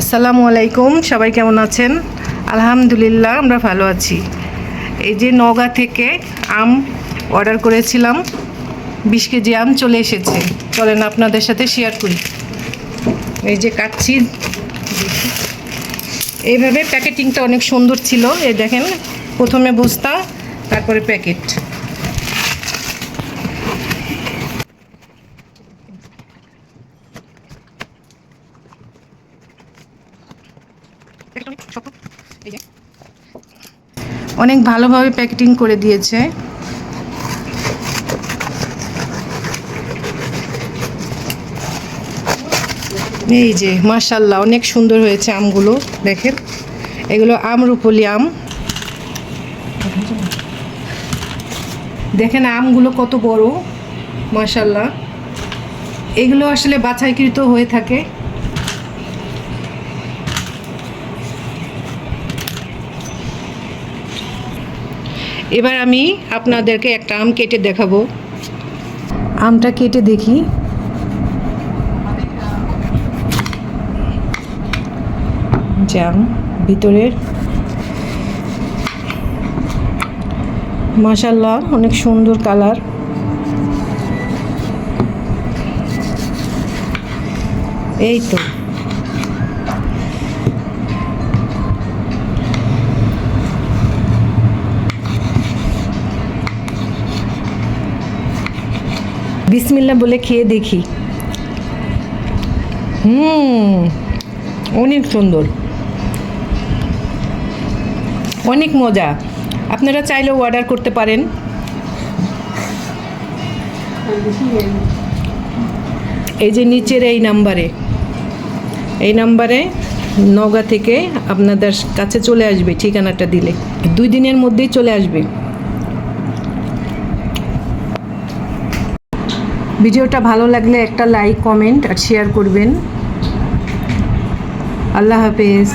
আসসালামু আলাইকুম, সবাই কেমন আছেন? আলহামদুলিল্লাহ, আমরা ভালো আছি। এই যে নগা থেকে আম অর্ডার করেছিলাম, বিশ কেজি আম চলে এসেছে। চলেন আপনাদের সাথে শেয়ার করি। এই যে কাচ্ছি এইভাবে প্যাকেটিংটা অনেক সুন্দর ছিল। এই দেখেন, প্রথমে বস্তা, তারপরে প্যাকেট। অনেক ভালোভাবে প্যাকেটিং করে দিয়েছে। এই যে মাশাল্লাহ অনেক সুন্দর হয়েছে আমগুলো, দেখেন। এগুলো আমরুপলি আম। দেখেন আমগুলো কত বড় মাশাল্লাহ এগুলো আসলে বাছাইকৃত হয়ে থাকে। এবার আমি আপনাদেরকে একটা আম কেটে দেখাবো। আমটা কেটে দেখি। জাম, ভিতরের। মাশাল্লাহ অনেক সুন্দর কালার। এই তো। বিসমিল্লা বলে খেয়ে দেখি। হুম, অনেক সুন্দর। অনেক মজা। আপনারা চাইলেও অর্ডার করতে পারেন। এই যে নিচের এই নাম্বারে। এই নাম্বারে নগা থেকে আপনাদের কাছে চলে আসবে ঠিকানাটা দিলে। দুই দিনের মধ্যেই চলে আসবে। ভিডিওটা ভালো লাগলে একটা লাইক কমেন্ট আর শেয়ার করবেন। আল্লাহ হাফেজ।